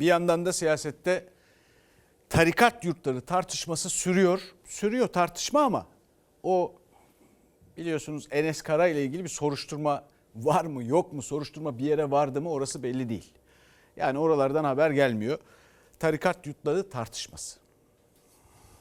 Bir yandan da siyasette tarikat yurtları tartışması sürüyor. Sürüyor tartışma ama o biliyorsunuz Enes Kara ile ilgili bir soruşturma var mı yok mu soruşturma bir yere vardı mı orası belli değil. Yani oralardan haber gelmiyor. Tarikat yurtları tartışması.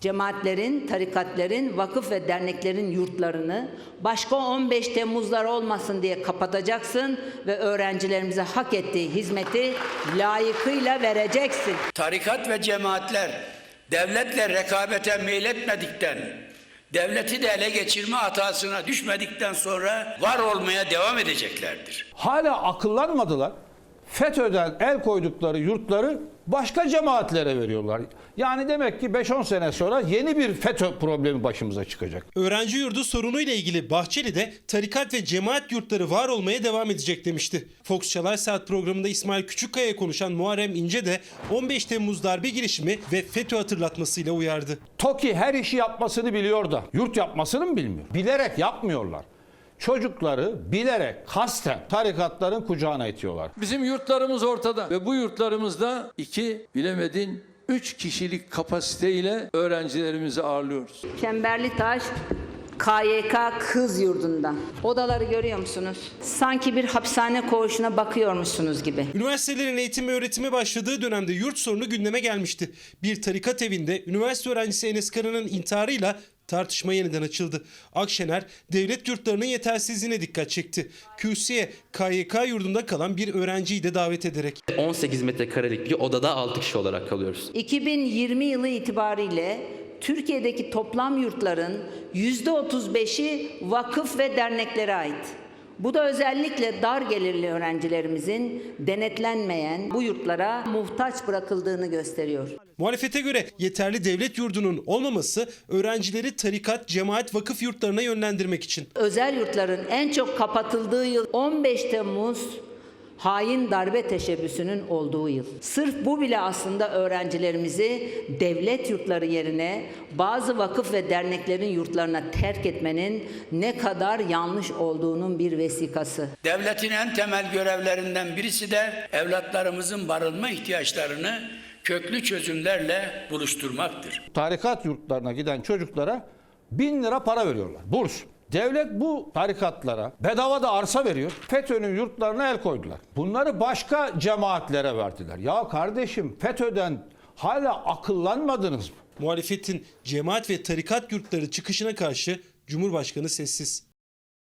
Cemaatlerin, tarikatlerin, vakıf ve derneklerin yurtlarını başka 15 Temmuzlar olmasın diye kapatacaksın ve öğrencilerimize hak ettiği hizmeti layıkıyla vereceksin. Tarikat ve cemaatler devletle rekabete meyletmedikten, devleti de ele geçirme hatasına düşmedikten sonra var olmaya devam edeceklerdir. Hala akıllanmadılar. FETÖ'den el koydukları yurtları başka cemaatlere veriyorlar. Yani demek ki 5-10 sene sonra yeni bir FETÖ problemi başımıza çıkacak. Öğrenci yurdu sorunuyla ilgili Bahçeli de tarikat ve cemaat yurtları var olmaya devam edecek demişti. Fox Çalar Saat programında İsmail Küçükkaya konuşan Muharrem İnce de 15 Temmuz darbe girişimi ve FETÖ hatırlatmasıyla uyardı. TOKİ her işi yapmasını biliyor da yurt yapmasını mı bilmiyor? Bilerek yapmıyorlar. Çocukları bilerek kasten tarikatların kucağına itiyorlar. Bizim yurtlarımız ortada ve bu yurtlarımızda iki bilemedin üç kişilik kapasiteyle öğrencilerimizi ağırlıyoruz. Çemberli Taş KYK kız yurdunda. Odaları görüyor musunuz? Sanki bir hapishane koğuşuna bakıyormuşsunuz gibi. Üniversitelerin eğitim ve öğretime başladığı dönemde yurt sorunu gündeme gelmişti. Bir tarikat evinde üniversite öğrencisi Enes Kara'nın intiharıyla tartışma yeniden açıldı. Akşener devlet yurtlarının yetersizliğine dikkat çekti. Kürsüye KYK yurdunda kalan bir öğrenciyi de davet ederek. 18 metrekarelik bir odada 6 kişi olarak kalıyoruz. 2020 yılı itibariyle Türkiye'deki toplam yurtların %35'i vakıf ve derneklere ait. Bu da özellikle dar gelirli öğrencilerimizin denetlenmeyen bu yurtlara muhtaç bırakıldığını gösteriyor. Muhalefete göre yeterli devlet yurdunun olmaması öğrencileri tarikat, cemaat, vakıf yurtlarına yönlendirmek için. Özel yurtların en çok kapatıldığı yıl 15 Temmuz hain darbe teşebbüsünün olduğu yıl. Sırf bu bile aslında öğrencilerimizi devlet yurtları yerine bazı vakıf ve derneklerin yurtlarına terk etmenin ne kadar yanlış olduğunun bir vesikası. Devletin en temel görevlerinden birisi de evlatlarımızın barınma ihtiyaçlarını köklü çözümlerle buluşturmaktır. Tarikat yurtlarına giden çocuklara bin lira para veriyorlar. Burs. Devlet bu tarikatlara bedava da arsa veriyor. FETÖ'nün yurtlarına el koydular. Bunları başka cemaatlere verdiler. Ya kardeşim FETÖ'den hala akıllanmadınız mı? Muhalefetin cemaat ve tarikat yurtları çıkışına karşı Cumhurbaşkanı sessiz.